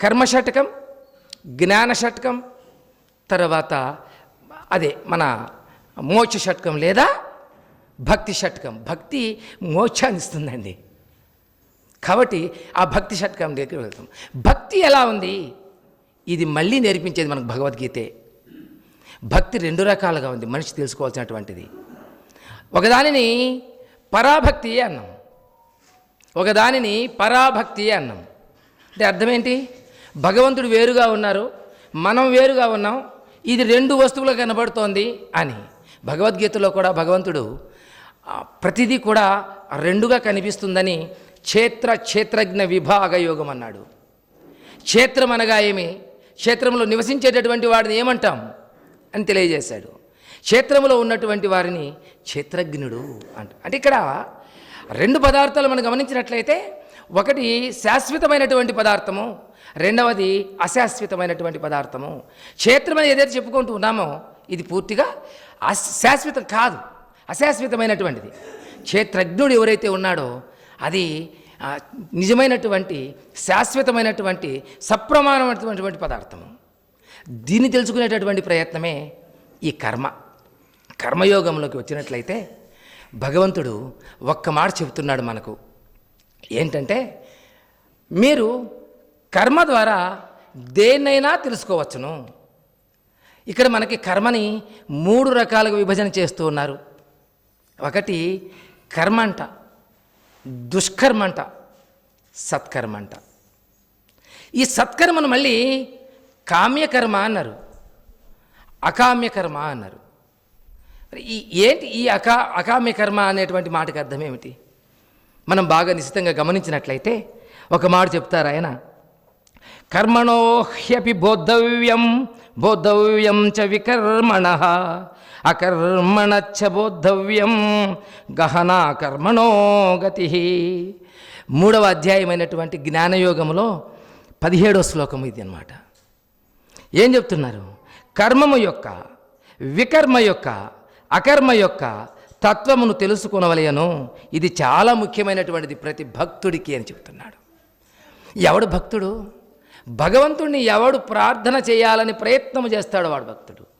కర్మ షట్కం జ్ఞాన షట్కం తర్వాత అదే మన మోక్ష షట్కం లేదా భక్తి షట్కం భక్తి మోక్షాన్ని ఇస్తుందండి. కాబట్టి ఆ భక్తి షట్కం దగ్గర వెళ్తాం. భక్తి ఎలా ఉంది? ఇది మళ్ళీ నేర్పించేది మనకు భగవద్గీతే. భక్తి రెండు రకాలుగా ఉంది మనిషి తెలుసుకోవాల్సినటువంటిది. ఒకదానిని పరాభక్తి అన్నాం. ఒకదానిని పరాభక్తి అన్నాం. అంటే అర్థమేంటి భగవంతుడు వేరుగా ఉన్నారు మనం వేరుగా ఉన్నాం ఇది రెండు వస్తువులు కనబడుతోంది అని. భగవద్గీతలో కూడా భగవంతుడు ప్రతిదీ కూడా రెండుగా కనిపిస్తుందని క్షేత్ర క్షేత్రజ్ఞ విభాగ యోగం అన్నాడు. క్షేత్రం అనగా ఏమి? క్షేత్రంలో నివసించేటటువంటి వాడిని ఏమంటాం అని తెలియజేశాడు. క్షేత్రంలో ఉన్నటువంటి వారిని క్షేత్రజ్ఞుడు అంట. అంటే ఇక్కడ రెండు పదార్థాలు మనం గమనించినట్లయితే ఒకటి శాశ్వతమైనటువంటి పదార్థము రెండవది అశాశ్వతమైనటువంటి పదార్థము. క్షేత్రం అని ఏదైతే చెప్పుకుంటూ ఉన్నామో ఇది పూర్తిగా అశ్- శాశ్వతం కాదు. అశాశ్వతమైనటువంటిది. క్షేత్రజ్ఞుడు ఎవరైతే ఉన్నాడో అది నిజమైనటువంటి శాశ్వతమైనటువంటి సప్రమాణమైనటువంటి పదార్థము. దీన్ని తెలుసుకునేటటువంటి ప్రయత్నమే ఈ కర్మ. కర్మయోగంలోకి వచ్చినట్లయితే భగవంతుడు ఒక్క మాట చెబుతున్నాడు మనకు. ఏంటంటే మీరు కర్మ ద్వారా దేన్నైనా తెలుసుకోవచ్చును. ఇక్కడ మనకి కర్మని మూడు రకాలుగా విభజన చేస్తూ ఉన్నారు. ఒకటి కర్మ అంట దుష్కర్మ అంట సత్కర్మ అంట ఈ సత్కర్మను మళ్ళీ కామ్యకర్మ అన్నారు. అకామ్యకర్మ అన్నారు. ఈ ఏంటి ఈ అకా అకామ్యకర్మ అనేటువంటి మాటకి అర్థం ఏమిటి? మనం బాగా నిశ్చితంగా గమనించినట్లయితే ఒక మాట చెప్తారు ఆయన. కర్మణో హ్యపి బోద్ధవ్యం బోద్ధవ్యం చ వికర్మణ అకర్మణ చ బోద్ధవ్యం గహనా కర్మణో గతి మూడవ అధ్యాయమైనటువంటి జ్ఞానయోగంలో పదిహేడో శ్లోకం ఇది అన్నమాట. ఏం చెప్తున్నారు? కర్మము యొక్క వికర్మ యొక్క అకర్మ యొక్క తత్వమును తెలుసుకునవలయను ఇది చాలా ముఖ్యమైనటువంటిది ప్రతి భక్తుడికి అని చెప్తున్నాడు. ఎవడు భక్తుడు? భగవంతుణ్ణి ఎవడు ప్రార్థన చేయాలని ప్రయత్నం చేస్తాడు వాడు భక్తుడు.